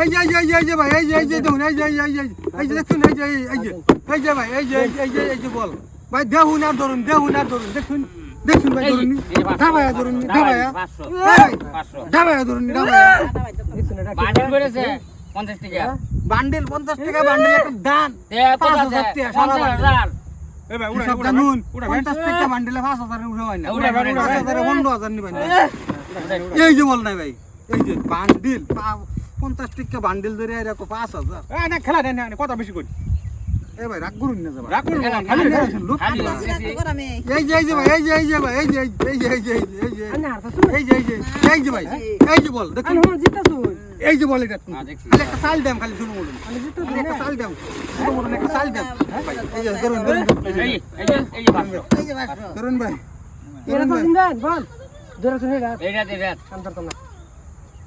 এই যে এই যে এই যে ভাই এই যে এই যে দেখুন এই যে এই যে এই যে এই যে দেখুন এই যে এই যে এই যে ভাই এই যে এই যে এই যে বল ভাই দেখুন আর ধরুন দেখুন আর ধরুন দেখুন দেখুন ভাই ধরুন। ধাবায়া ধরুন ধাবায়া। ভাই। ধাবায়া ধরুন ধাবায়া বান্ডিল করেছে পঞ্চাশ টাকা বান্ডেল পঞ্চাশ টাকা বান্ডেল একটা দান তে কত পাঁচ আছে? হাজার টাকা, সারা বান্ডিল। এই ভাই উড়া উড়া জানুন উড়া পঞ্চাশ টাকা বান্ডেলে পাঁচ হাজার উঠে হয় না উড়া, উড়া, উড়া, উড়া। পনেরো হাজার নিবেন না। এই যে বল নাই ভাই এই যে বান্ডিল পা- পঞ্চাশ টিকা বান্ডিল ধরে এরকম পাঁচ হাজার না খেলা দেন কথা বেশি করি এ ভাই রাগ করুন না যাবা রাগ করুন না খালি লোক এই যে এই যে ভাই এই যে এই যে ভাই এই যে এই যে এই যে এই যে এই যে এই যে এই যে ভাই এই যে বল দেখুন এই যে বল এটা খালি একটা সাল দাম খালি শুনুন বলুন একটা সাল দাম শুনুন বলুন একটা সাল দাম এই যে করুন করুন এই যে এই যে ভাই করুন ভাই এটা তো জিন্দা বল দূরে শুনে রাত এটা দে রাত শান্ত করুন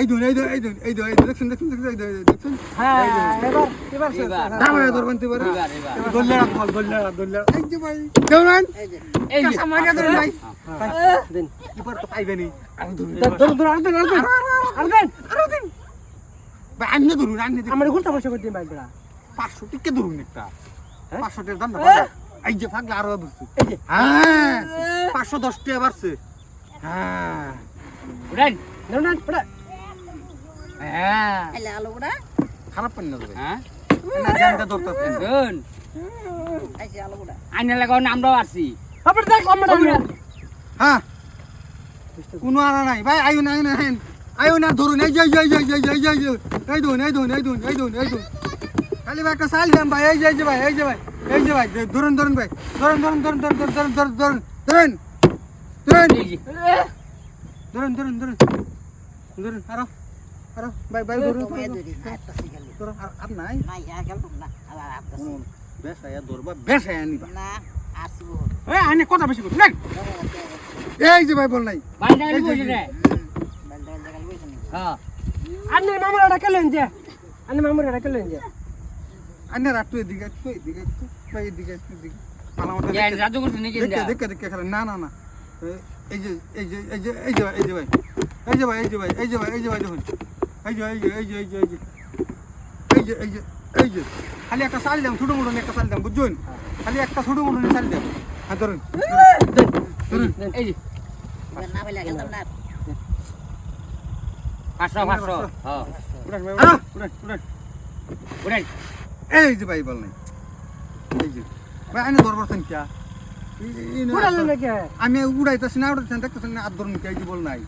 এই দুন এই দুন এই দুন এই দুন এই দুন দেখছেন দেখছেন দেখছেন এই দুন, এই দেখছেন হ্যাঁ এবার এবার শেষ। এবার। ঢাবায়া ধরবেন তো এবারে এবার। দল্লে রাখ বল দল্লে। এই যে ভাই। কেমন এই যে। কাঁচা মারিয়া ধরুন ভাই। দিন এবার তো পাইবেনি আমি ধরুন ধর ধর আর দেন আর দেন আর দেন আরও দিন ভাই আন্না ধরুন আন্না ধরুন। আমার ঘুরতে বসে করতে মাইল বেড়া। পাঁচশো টিকে ধরুন একটা। হ্যাঁ? পাঁচশো টাকার দাম না এই যে পাগলা আরও এই যে। হ্যাঁ। পাঁচশো দশ টাকা বাড়ছে। হ্যাঁ। উড়ান। না না হ্যাঁ। খারাপ পানি না দেবে হ্যাঁ? না জানটা ধরতেছে শুন। আইনে লাগাও না আমরাও আসছি আবার দেখ আমার হ্যাঁ কোনো আনা নাই ভাই আয়ু নাই না হেন আয়ু না ধরুন এই যে এই যে এই যে এই যে এই যে এই যে এই ধরুন এই ধরুন এই ধরুন এই ধরুন এই ধরুন খালি ভাই একটা সাইল দেন ভাই এই যে এই যে ভাই এই যে ভাই এই যে ভাই ধরুন ধরুন ভাই ধরুন ধরুন ধরুন ধরুন ধরুন ধরুন ধরুন ধরুন ধরুন ধরুন ধরুন ধরুন ধরুন আরও এ আনে কথা বেশি করি নাই বল নাই। ভাই ডাল কইছে রে। ভাই ডাল ডাল কইছে হ্যাঁ। আনে মামুরা ডাকলেন যে। আনে মামুরা ডাকলেন যে। না না না। এই যে এই যে এই যে এই যে ভাই এই যে ভাই এই যে ভাই এই যে ভাই এই যে ভাই এই যে ভাই দেখুন। এই যে এই যে এই যে এই যে এই যে। এই যে এই যে এই যে। খালি একটা শাল দাম ছোটো মোটো একটা শাল দাম বুঝছেন? খালি একটা ছোটো মোটো শাল দাম। হ্যাঁ ধরুন। ধরুন এই যে। পাঁচশো, পাঁচশো। উড়ান! উড়ান উড়ান উড়ান। এই যে ভাই বল নাই। এই যে। ভাই আইনে ধরবার কিয়া আমি উড়াইতেছি না উড়াইতেছি দেখতেছেন না আর ধরুন কি এই যে বল নাই।